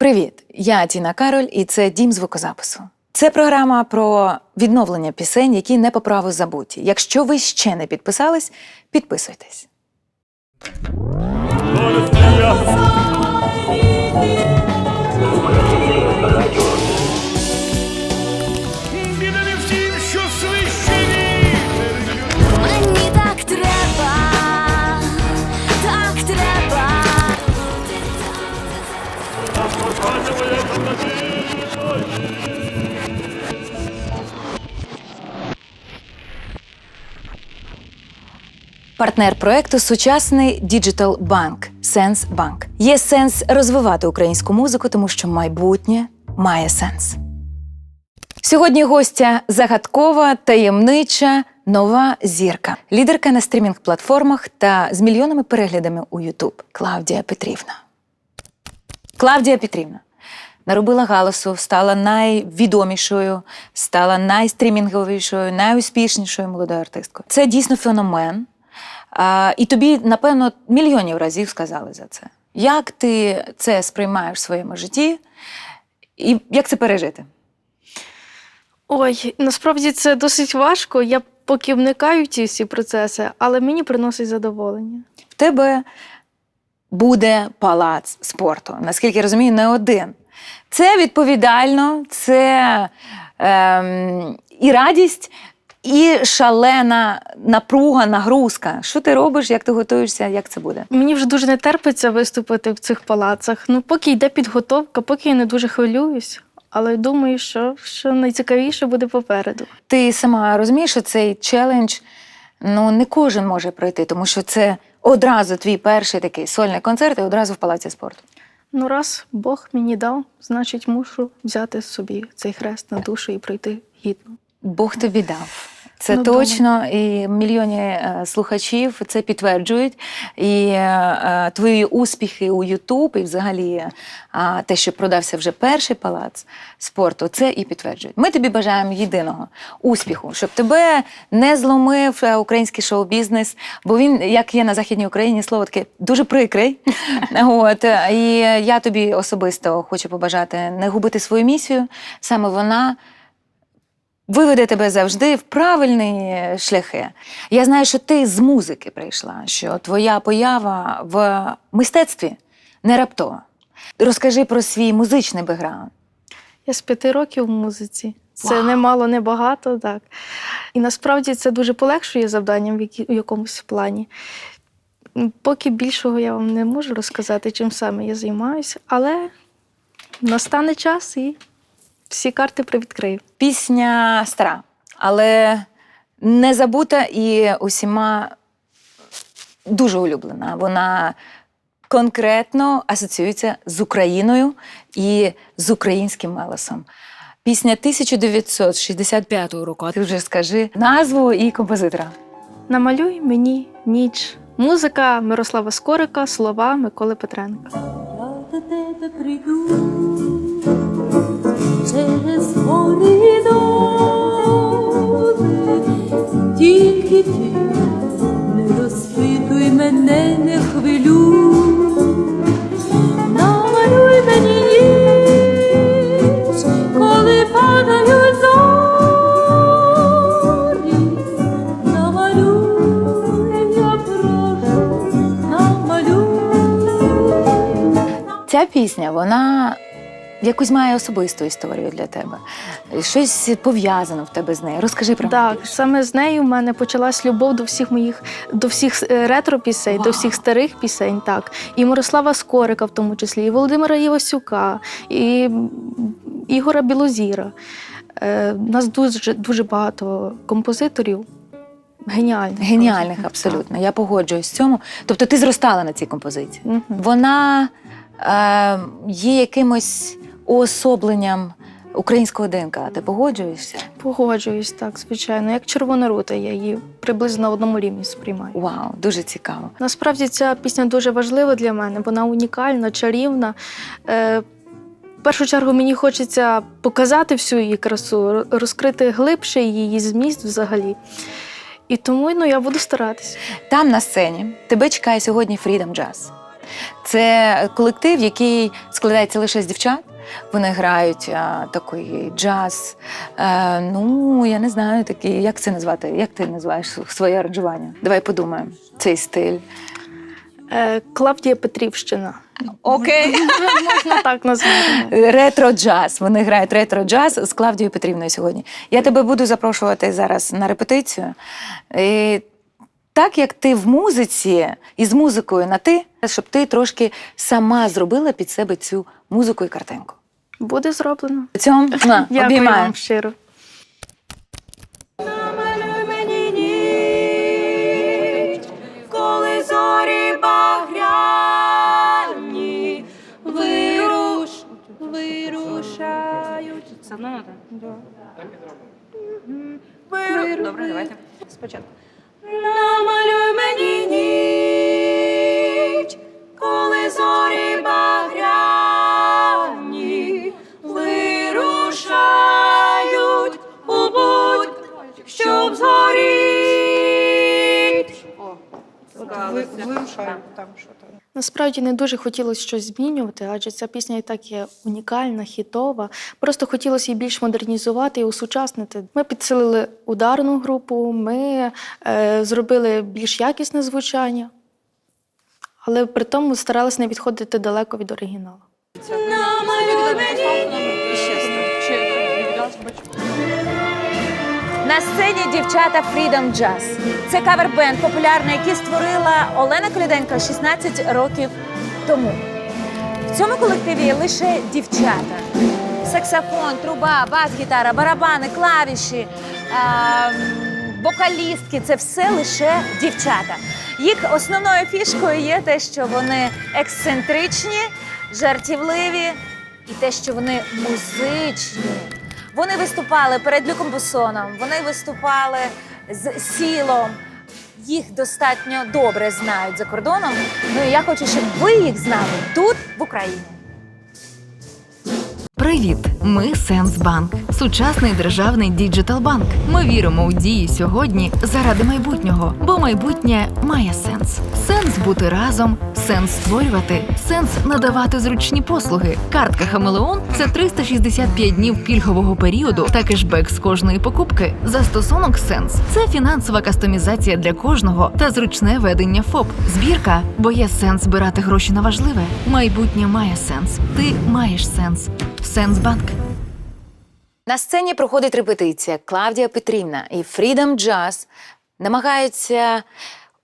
Привіт! Я Тіна Кароль, і це дім звукозапису. Це програма про відновлення пісень, які не по праву забуті. Якщо ви ще не підписались, підписуйтесь. Партнер проекту сучасний діджитал банк Сенс Банк. Є сенс розвивати українську музику, тому що майбутнє має сенс. Сьогодні гостя загадкова, таємнича, нова зірка, лідерка на стрімінг-платформах та з мільйонами переглядами у Ютуб Клавдія Петрівна. Клавдія Петрівна наробила галасу, стала найвідомішою, стала найстрімінговішою, найуспішнішою молодою артисткою. Це дійсно феномен. А, і тобі, напевно, мільйонів разів сказали за це. Як ти це сприймаєш в своєму житті, і як це пережити? Ой, насправді це досить важко. Я поки вникаю ці всі процеси, але мені приносить задоволення. В тебе буде палац спорту, наскільки я розумію, не один. Це відповідально, це ем, і радість, і шалена напруга, нагрузка. Що ти робиш, як ти готуєшся, як це буде? Мені вже дуже не терпиться виступити в цих палацах. Ну, поки йде підготовка, поки я не дуже хвилююсь, але думаю, що, що найцікавіше буде попереду. Ти сама розумієш, що цей челендж ну, не кожен може пройти, тому що це одразу твій перший такий сольний концерт і одразу в палаці спорту. Ну, раз Бог мені дав, значить, мушу взяти собі цей хрест на душу і пройти гідно. Бог тобі дав. Це Ну, точно, і мільйони е, слухачів це підтверджують. І е, е, твої успіхи у Ютуб, і взагалі е, те, що продався вже перший палац спорту, це і підтверджують. Ми тобі бажаємо єдиного успіху, щоб тебе не зломив е, український шоу-бізнес, бо він, як є на Західній Україні, слово таке дуже прикрий. От і я тобі особисто хочу побажати не губити свою місію. Саме вона виведе тебе завжди в правильні шляхи. Я знаю, що ти з музики прийшла, що твоя поява в мистецтві не раптова. Розкажи про свій музичний бекграунд. Я з п'яти років в музиці. Це Вау. не мало, не багато, так. І насправді це дуже полегшує завданням в, які- в якомусь плані. Поки більшого я вам не можу розказати, чим саме я займаюся, але настане час і всі карти привідкрию. Пісня стара, але не забута і усіма дуже улюблена. Вона конкретно асоціюється з Україною і з українським мелосом. Пісня 1965 року. Ти вже скажи назву і композитора. Намалюй мені ніч. Музика Мирослава Скорика, слова Миколи Петренка. Я до тебе прийду через гори тільки ти не розпитуй мене, не хвилюй, намалюй мені коли падають зорі, намалюй. Ця пісня, вона якусь має особисту історію для тебе. Щось пов'язано в тебе з нею. Розкажи про Так, неї. саме з нею в мене почалась любов до всіх моїх до всіх е, ретро-пісень, до всіх старих пісень. Так, і Мирослава Скорика, в тому числі, і Володимира Євасюка, і Ігора Білозіра. Е, нас дуже дуже багато композиторів. Геніальних. Геніальних, просто. абсолютно. Я погоджуюсь з цьому. Тобто ти зростала на цій композиції. Так. Мгм. Вона е, є якимось уособленням українського ДНК. Ти погоджуєшся? Погоджуюсь, так, звичайно. Як червона рута, я її приблизно на одному рівні сприймаю. Вау, дуже цікаво. Насправді ця пісня дуже важлива для мене. Вона унікальна, чарівна. Е, в першу чергу мені хочеться показати всю її красу, розкрити глибше її зміст взагалі. І тому ну, я буду старатися. Там на сцені тебе чекає сьогодні Freedom Jazz. Це колектив, який складається лише з дівчат. Вони грають а, такий джаз. Е, ну, я не знаю, такий, як це назвати? Як ти називаєш своє аранжування? Давай подумаємо. Цей стиль. Е, Клавдія Петрівщина. Окей. Можна так назвати. Ретро-джаз. Вони грають ретро-джаз з Клавдією Петрівною сьогодні. Я тебе буду запрошувати зараз на репетицію. І так як ти в музиці і з музикою на ти, щоб ти трошки сама зробила під себе цю музику і картинку. Буде зроблено. Цьому на, Дякую обіймаю. вам щиро. коли зорі багряні вируш, вирушають. Добре, давайте спочатку. Намалюй мені ніч, коли зорі багряні щоб згоріть. Насправді не дуже хотілося щось змінювати, адже ця пісня і так є унікальна, хітова. Просто хотілося її більш модернізувати і усучаснити. Ми підсилили ударну групу, ми е, зробили більш якісне звучання, але при тому старалися не відходити далеко від оригіналу. На сцені дівчата Freedom Jazz. Це кавер-бенд популярний, який створила Олена Коліденко 16 років тому. В цьому колективі лише дівчата. Саксофон, труба, бас-гітара, барабани, клавіші, ем, вокалістки це все лише дівчата. Їх основною фішкою є те, що вони ексцентричні, жартівливі і те, що вони музичні. Вони виступали перед Люком Бусоном, вони виступали з сілом. Їх достатньо добре знають за кордоном. Ну і я хочу, щоб ви їх знали тут, в Україні. Привіт! Ми Сенсбанк, сучасний державний діджитал-банк. Ми віримо у дії сьогодні заради майбутнього, бо майбутнє має сенс. Сенс бути разом, сенс створювати, сенс надавати зручні послуги. Картка Хамелеон це 365 днів пільгового періоду та кешбек з кожної покупки. Застосунок Сенс це фінансова кастомізація для кожного та зручне ведення ФОП. Збірка, бо є сенс збирати гроші на важливе. Майбутнє має сенс. Ти маєш сенс. Сенсбанк. На сцені проходить репетиція. Клавдія Петрівна і Freedom Jazz намагаються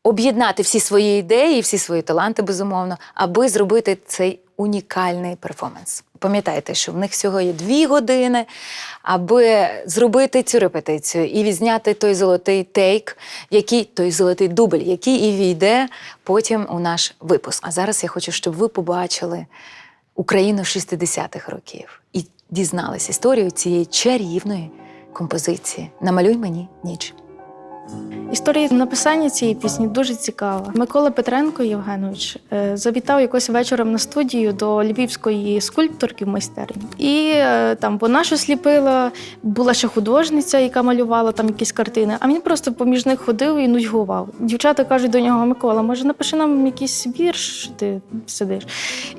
об'єднати всі свої ідеї, всі свої таланти, безумовно, аби зробити цей унікальний перформанс. Пам'ятайте, що в них всього є дві години, аби зробити цю репетицію і відзняти той золотий тейк, який той золотий дубль, який і війде потім у наш випуск. А зараз я хочу, щоб ви побачили Україну 60-х років і дізналися історію цієї чарівної композиції. Намалюй мені ніч. Історія написання цієї пісні дуже цікава. Микола Петренко Євгенович е, завітав якось вечором на студію до львівської скульпторки в майстерні. І е, там вона щось ліпила, була ще художниця, яка малювала там якісь картини. А він просто поміж них ходив і нудьгував. Дівчата кажуть до нього: Микола, може напиши нам якийсь вірш, ти сидиш.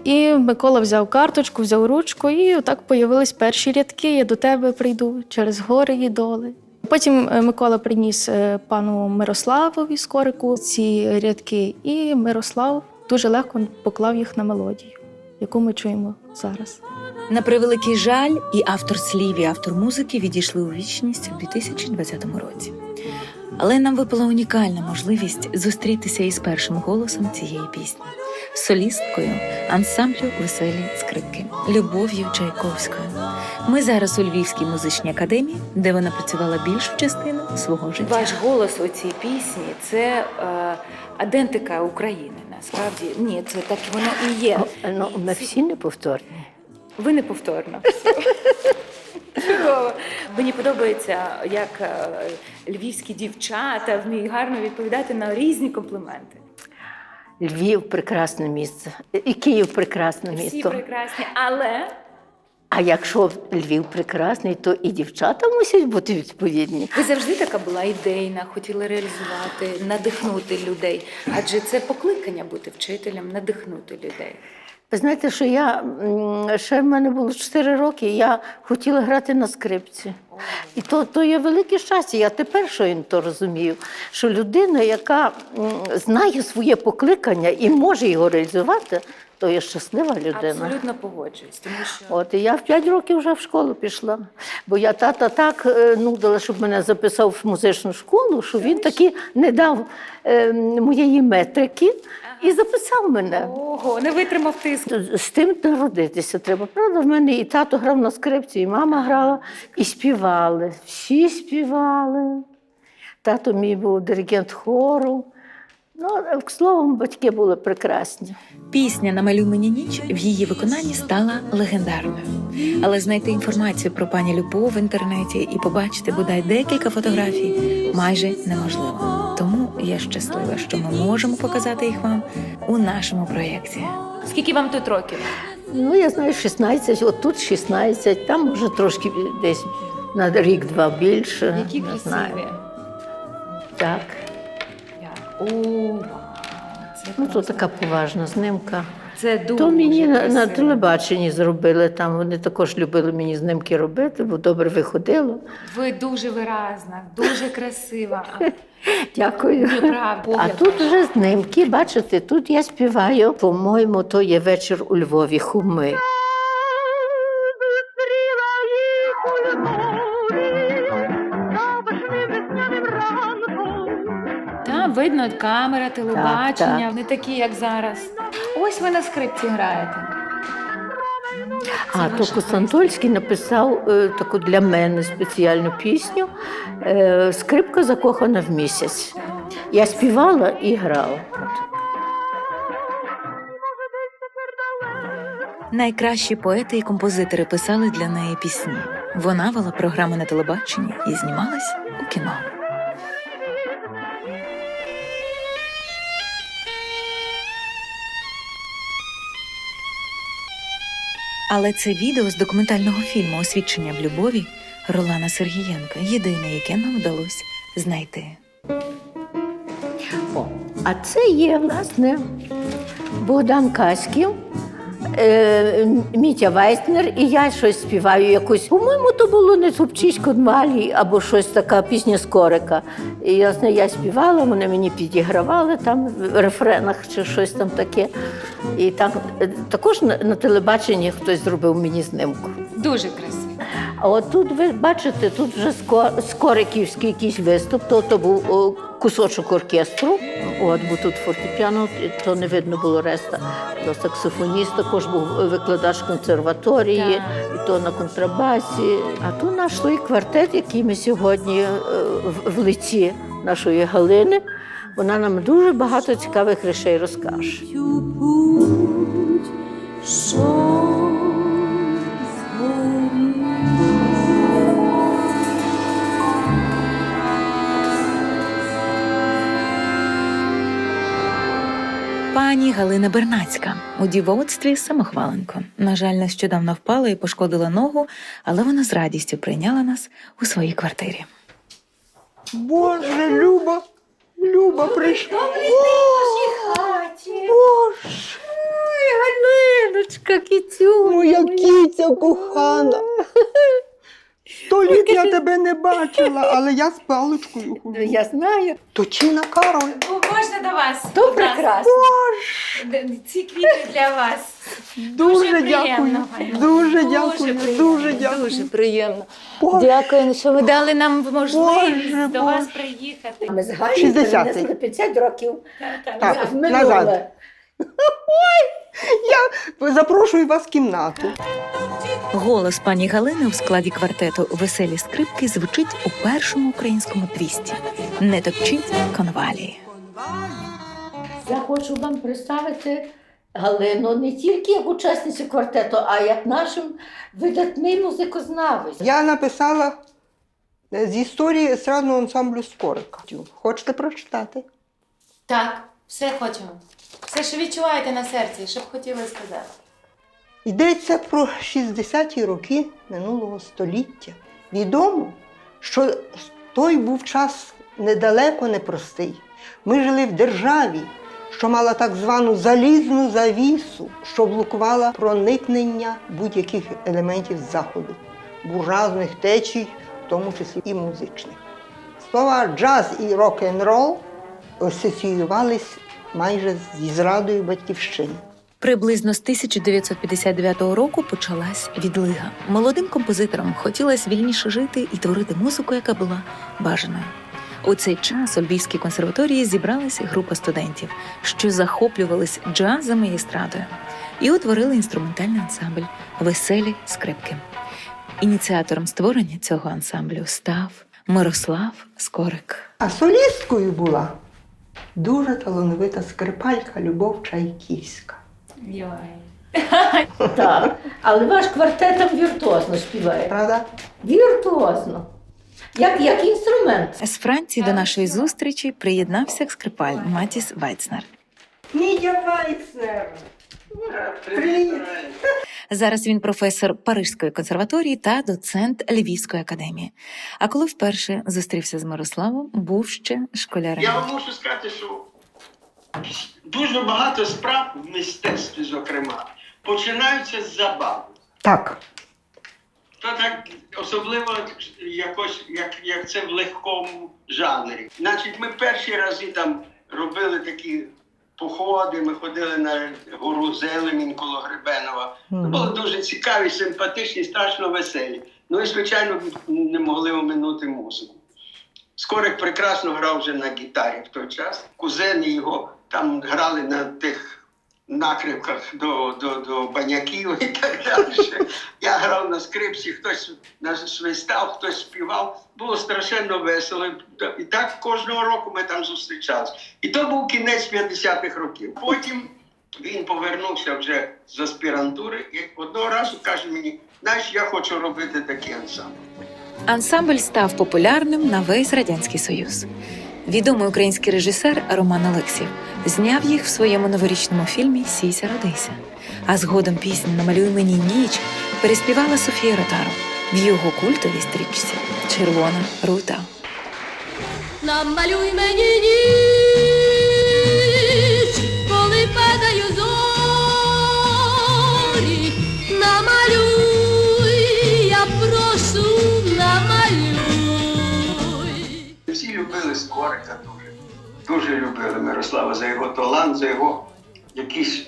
І Микола взяв карточку, взяв ручку, і отак появились перші рядки. Я до тебе прийду через гори і доли. Потім е, Микола приніс е, пану Мирославові Скорику ці рядки, і Мирослав дуже легко поклав їх на мелодію, яку ми чуємо зараз. На превеликий жаль, і автор слів, і автор музики відійшли у вічність у 2020 році. Але нам випала унікальна можливість зустрітися із першим голосом цієї пісні солісткою ансамблю веселі скрипки Любов'ю Чайковською. Ми зараз у Львівській музичній академії, де вона працювала більшу частину свого життя. Ваш голос у цій пісні це е, адентика України. Насправді ні, це так воно і є. Ну, ми всі неповторні. Ви неповторно. Чудово. Мені подобається, як е, львівські дівчата вміють гарно відповідати на різні компліменти. Львів прекрасне місце. І Київ прекрасне Всі прекрасні, але А якщо Львів прекрасний, то і дівчата мусять бути відповідні. Ви завжди така була ідейна, хотіли реалізувати, надихнути людей. Адже це покликання бути вчителем, надихнути людей. Ви знаєте, що я ще в мене було 4 роки, я хотіла грати на скрипці. І то, то є велике щастя. Я тепер що я то розумію, що людина, яка знає своє покликання і може його реалізувати, то є щаслива людина. Абсолютно погоджуюсь, тому що От і я в 5 років вже в школу пішла. Бо я тата так е, нудила, щоб мене записав в музичну школу, що він таки не дав е, моєї метрики і записав мене. ого, не витримав тиск. З тим народитися треба. Правда, в мене і тато грав на скрипці, і мама грала, і співали. Всі співали. Тато мій був диригент хору. Ну, словом, батьки були прекрасні. Пісня Намалюй мені ніч в її виконанні стала легендарною. Але знайти інформацію про пані Любов в інтернеті і побачити бодай декілька фотографій майже неможливо. Тому я щаслива, що ми можемо показати їх вам у нашому проєкті. Скільки вам тут років? Ну, я знаю, 16, от тут 16, там може трошки десь на рік-два більше. Які не красиві. знаю. Так. О, це, Ну, то така поважна знимка. Це дуже То мені на, на телебаченні зробили, там вони також любили мені знимки робити, бо добре виходило. Ви дуже виразна, дуже красива. Дякую. А тут вже знимки, бачите, тут я співаю. По-моєму, то є вечір у Львові хуми. Та видно камера, телебачення, так. не такі, як зараз. Ось ви на скрипці граєте. А то Костантольський написав е, таку для мене спеціальну пісню е, Скрипка закохана в місяць. Я співала і грала. Найкращі поети і композитори писали для неї пісні. Вона вела програми на телебаченні і знімалась у кіно. Але це відео з документального фільму Освідчення в любові Ролана Сергієнка єдине, яке нам вдалося знайти. О, а це є, власне, Богдан Каськів, е, Мітя Вайснер, і я щось співаю якусь. По-моєму, то було не Тупчисько Дмалі або щось така пісня Скорика. І ясно, я співала, вони мені підігравали там в рефренах чи щось там таке. І там е, також на, на телебаченні хтось зробив мені знимку. Дуже красиво. А от тут ви бачите, тут вже скориківський якийсь виступ, то, то був о, кусочок оркестру. От, бо тут фортепіано, то не видно було решта. То саксофоніст також був викладач консерваторії, і то на контрабасі. А тут наш той квартет, який ми сьогодні е, в- в лиці нашої Галини. Вона нам дуже багато цікавих речей розкаже. Пані Галина Бернацька у дівоцтві самохваленко. На жаль, нещодавно впала і пошкодила ногу, але вона з радістю прийняла нас у своїй квартирі. Боже, Люба, Люба прийшла. Галиночка, кітю. Моя кіця кохана. Сто літ я тебе не бачила, але я з паличкою ходжу. Я знаю. То Чіна Кароль. Можна до вас? То прекрасно. Ці квіти для вас. Дуже дякую. приємно. Дуже дякую. Дуже Дуже дякую. приємно. Боже, Дякую, що ви дали нам можливість Боже, до вас Боже. приїхати. Ми з Галею 60-й. перенесли 50 років Так, в минуле. Я запрошую вас в кімнату. Голос пані Галини у складі квартету Веселі скрипки звучить у першому українському твісті. Не топчіть конвалії. Я хочу вам представити Галину не тільки як учасницю квартету, а як нашим видатний музикознавець. Я написала е, з історії естрадного ансамблю Скорика. Хочете прочитати? Так, все хочемо. Все, що відчуваєте на серці, що б хотіли сказати. Йдеться про 60-ті роки минулого століття. Відомо, що той був час недалеко непростий. Ми жили в державі, що мала так звану залізну завісу, що блокувала проникнення будь-яких елементів заходу, буржуазних течій, в тому числі і музичних. Слова джаз і рок-н-рол асоціювались майже зі зрадою батьківщини. Приблизно з 1959 року почалась відлига. Молодим композиторам хотілося вільніше жити і творити музику, яка була бажаною. У цей час у Львівській консерваторії зібралася група студентів, що захоплювались джазом і естрадою, і утворили інструментальний ансамбль Веселі скрипки. Ініціатором створення цього ансамблю став Мирослав Скорик. А солісткою була дуже талановита скрипалька Любов Чайківська. Так. Але ваш квартет там віртуозно співає. Правда? Віртуозно. Як, як інструмент. З Франції до нашої зустрічі приєднався скрипаль Матіс Вайцнер. Мідя Вайцнер! Привіт! Зараз він професор Парижської консерваторії та доцент Львівської академії. А коли вперше зустрівся з Мирославом, був ще школярем. Я вам мушу сказати, що дуже багато справ в мистецтві, зокрема, починаються з забави. Так, То так особливо якось, як, як це в легкому жанрі. Значить, ми перші рази там робили такі походи, ми ходили на гору Зелемін коло Гребенова. Це було дуже цікаві, симпатичні, страшно веселі. Ну і, звичайно, не могли оминути музику. Скорик прекрасно грав вже на гітарі в той час. Кузени його там грали на тих накривках до, до, до баняків і так далі. Я грав на скрипці, хтось нас свистав, хтось співав. Було страшенно весело. І так кожного року ми там зустрічалися. І то був кінець 50-х років. Потім він повернувся вже з аспірантури і одного разу каже мені, знаєш, я хочу робити такий ансамбль. Ансамбль став популярним на весь радянський союз. Відомий український режисер Роман Олексів зняв їх в своєму новорічному фільмі Сійся родися. А згодом пісню Намалюй мені ніч переспівала Софія Ротару в його культовій стрічці Червона рута. Намалюй мені ніч, Скорика дуже. Дуже любили Мирослава за його талант, за його якісь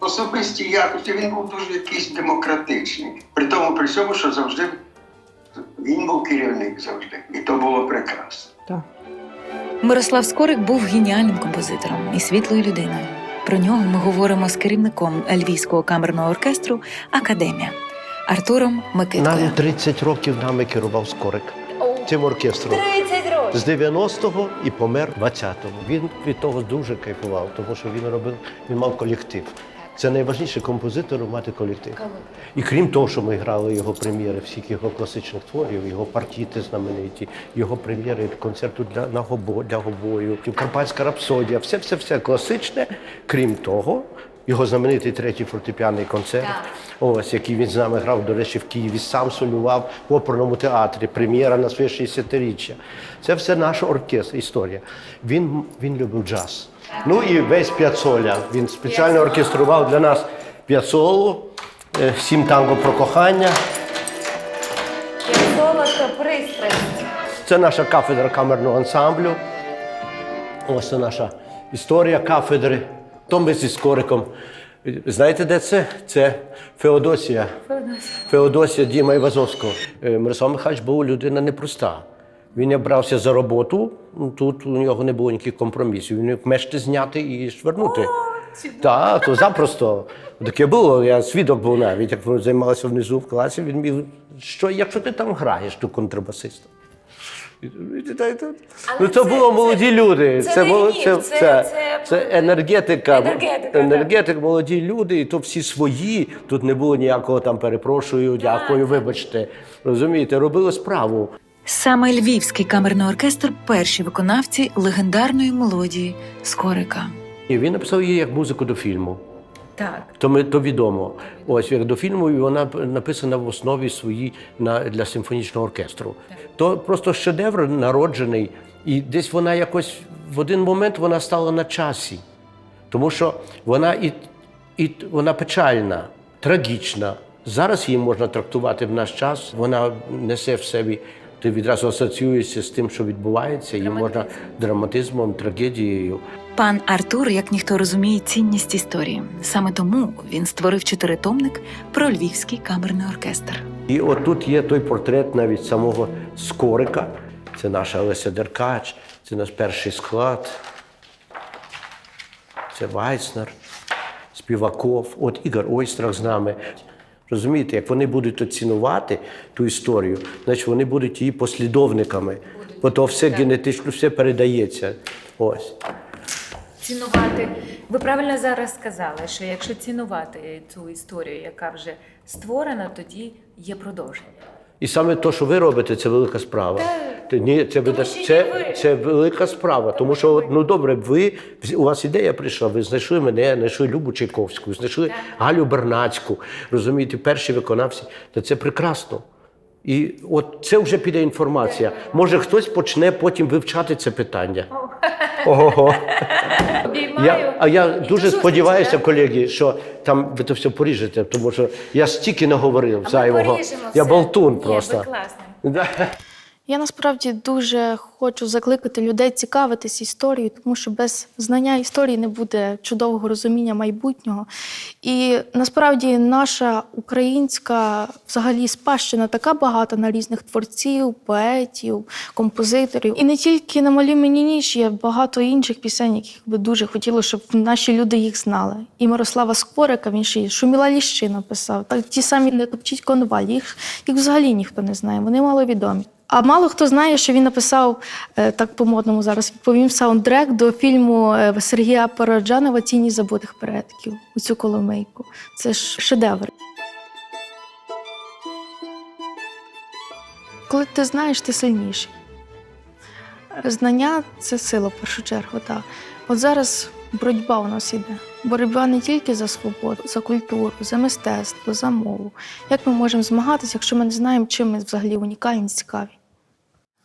особисті якості. Він був дуже якийсь демократичний. При тому, при цьому, що завжди він був керівник завжди. І то було прекрасно. так. Мирослав Скорик був геніальним композитором і світлою людиною. Про нього ми говоримо з керівником Львівського камерного оркестру Академія Артуром Микиткою. Нам 30 років нами керував Скорик цим оркестром. 30 років. З 90-го і помер 20-го. Він від того дуже кайфував, тому що він робив, він мав колектив. Це найважніше композитору мати колектив. І крім того, що ми грали його прем'єри, всіх його класичних творів, його партіти знамениті, його прем'єри концерту для на гобо, для гобою, Карпатська рапсодія, все, все, все класичне. Крім того, його знаменитий третій фортепіаний концерт, ось який він з нами грав, до речі, в Києві, сам солював в оперному театрі, прем'єра на своє 60-річчя. Це все наш оркестр, історія. Він, він любив джаз. Ну і весь П'яцоля. Він спеціально оркестрував для нас П'яцолу, е, сім танго про кохання. Золото пристрасть. Це наша кафедра камерного ансамблю. Ось це наша історія кафедри. То ми зі Скориком. Знаєте, де це? Це Феодосія. Феодосія Діма Івазовського. Е, Мирослав Михайлович був людина непроста. Він як брався за роботу, ну, тут у нього не було ніяких компромісів. Він міг мешти зняти і швернути. Так, то запросто. Таке було. Я свідок був навіть, як займалися внизу в класі, він міг, що якщо ти там граєш, то контрабасиста. Ну, це було молоді люди. це не було- це, це- це, це- це енергетика. Енергетика, енергетик, молоді люди, і то всі свої. Тут не було ніякого там перепрошую, дякую, вибачте. Розумієте, робили справу. Саме Львівський камерний оркестр перші виконавці легендарної мелодії Скорика. І він написав її як музику до фільму. Так. То ми то відомо. Ось як до фільму, і вона написана в основі своїй на для симфонічного оркестру. То просто шедевр народжений, і десь вона якось в один момент вона стала на часі, тому що вона і, і вона печальна, трагічна. Зараз її можна трактувати в наш час. Вона несе в собі. Ти відразу асоціюєшся з тим, що відбувається, її можна драматизмом, трагедією. Пан Артур, як ніхто розуміє цінність історії. Саме тому він створив чотиритомник про львівський камерний оркестр. І от тут є той портрет навіть самого Скорика. Це наша Олеся Деркач, це наш перший склад. Це Вайснер, Співаков, от Ігор Ойстрах з нами. Розумієте, як вони будуть оцінувати ту історію, значить вони будуть її послідовниками. Бо то все генетично все передається. Ось. Цінувати. Ви правильно зараз сказали, що якщо цінувати цю історію, яка вже створена, тоді є продовження. І саме те, що ви робите, це велика справа. Ні, це, Тому це, ви. це велика справа. Тому що ну добре, ви у вас ідея прийшла. Ви знайшли мене, знайшли Любу Чайковську, знайшли Галю Бернацьку. Розумієте, перші виконавці. Та це прекрасно. І от це вже піде інформація. Може, хтось почне потім вивчати це питання. Ого. Я, а я дуже сподіваюся, колеги, що там ви то все поріжете, тому що я стільки наговорив зайвого. Я болтун просто. Да. Я насправді дуже хочу закликати людей цікавитись історією, тому що без знання історії не буде чудового розуміння майбутнього. І насправді наша українська взагалі спадщина така багата на різних творців, поетів, композиторів. І не тільки на малі мені ніч, є багато інших пісень, яких би дуже хотілося, щоб наші люди їх знали. І Мирослава Скорика, він ще Шуміла Ліщина писав. Так ті самі не топчіть конваль. Їх, їх взагалі ніхто не знає. Вони маловідомі. А мало хто знає, що він написав е, так по-модному зараз відповім саундтрек до фільму е, Сергія Параджанова Тіні забутих предків у цю коломийку. Це ж шедевр. Коли ти знаєш, ти сильніший. Знання це сила в першу чергу. Так. От зараз боротьба у нас іде. Боротьба не тільки за свободу, за культуру, за мистецтво, за мову. Як ми можемо змагатися, якщо ми не знаємо, чим ми взагалі унікальні, цікаві?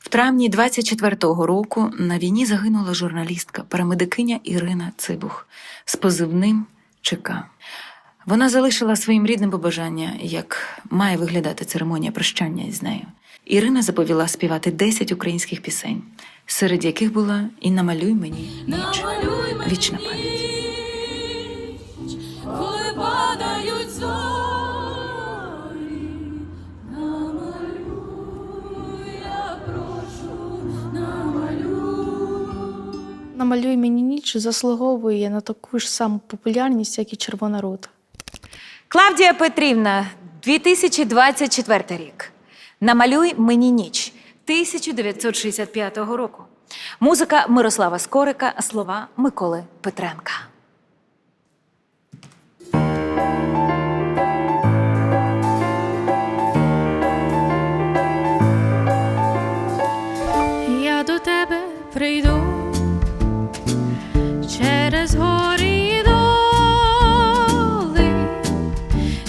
В травні 24-го року на війні загинула журналістка, парамедикиня Ірина Цибух з позивним ЧК. Вона залишила своїм рідним побажання, як має виглядати церемонія прощання з нею. Ірина заповіла співати 10 українських пісень, серед яких була і намалюй мені ніч. Вічна пам'ять. Намалюй мені ніч заслуговує на таку ж саму популярність, як і Червона рута. Клавдія Петрівна, 2024 рік. Намалюй мені ніч 1965 року. Музика Мирослава Скорика, слова Миколи Петренка. Я до тебе прийду через гори і доли.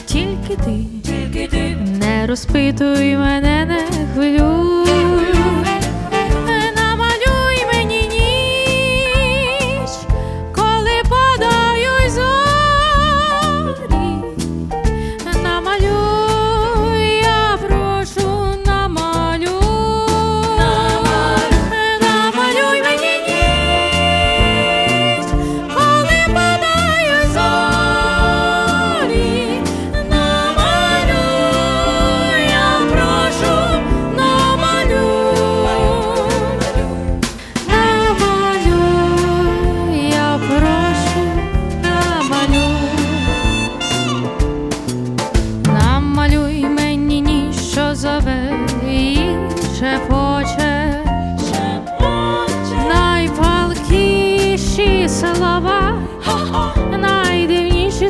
Тільки ти, тільки ти не розпитуй мене,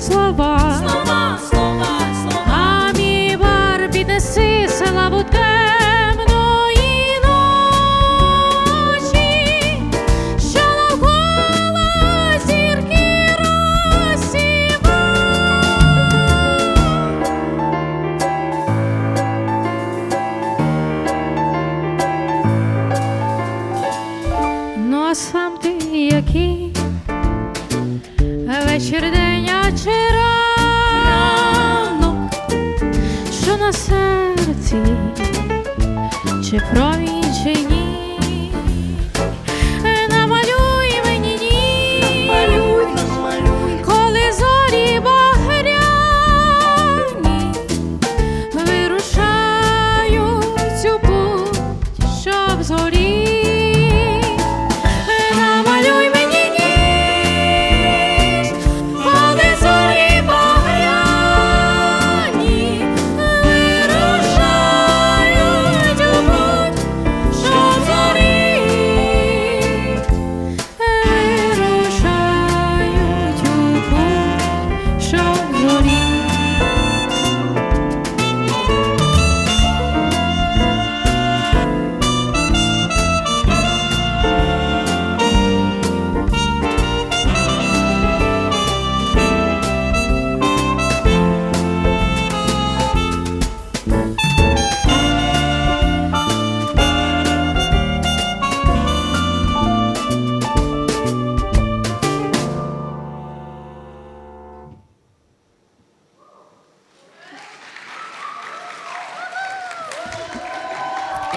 слова.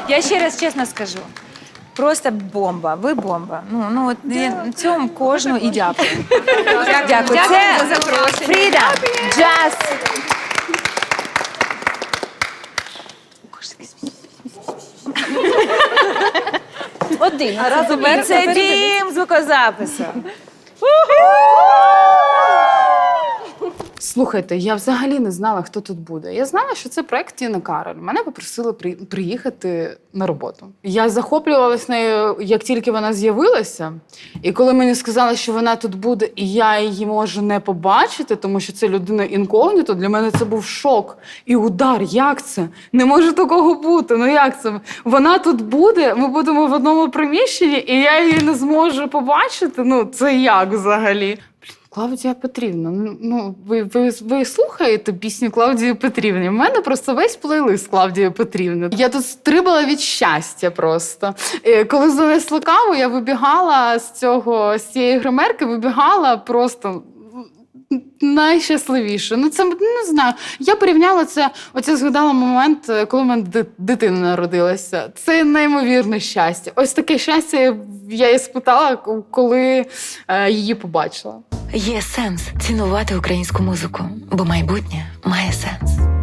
Я ще раз чесно скажу. Просто бомба, ви бомба. Ну, ну от я цьому кожну і дякую. Дякую. Це Фріда, джаз. Один. Це дім звукозапису. Слухайте, я взагалі не знала, хто тут буде. Я знала, що це проект Тіни Кароль. Мене попросили при... приїхати на роботу. Я захоплювалась нею, як тільки вона з'явилася. І коли мені сказали, що вона тут буде, і я її можу не побачити, тому що це людина інкогніто, для мене це був шок і удар. Як це? Не може такого бути. Ну як це? Вона тут буде, ми будемо в одному приміщенні, і я її не зможу побачити. Ну, це як взагалі? Клавдія Петрівна, ну, ну ви, ви, ви слухаєте пісню Клавдії Петрівни? У мене просто весь плейлист Клавдії Петрівни. Я тут стрибала від щастя просто. Е, Коли занесли каву, я вибігала з цього з цієї гримерки, вибігала просто. Найщасливіше. Ну, це не знаю. Я порівняла це, оце згадала момент, е, коли в мене дитина народилася. Це неймовірне щастя. Ось таке щастя я і спитала, коли е, її побачила. Є сенс цінувати українську музику, бо майбутнє має сенс.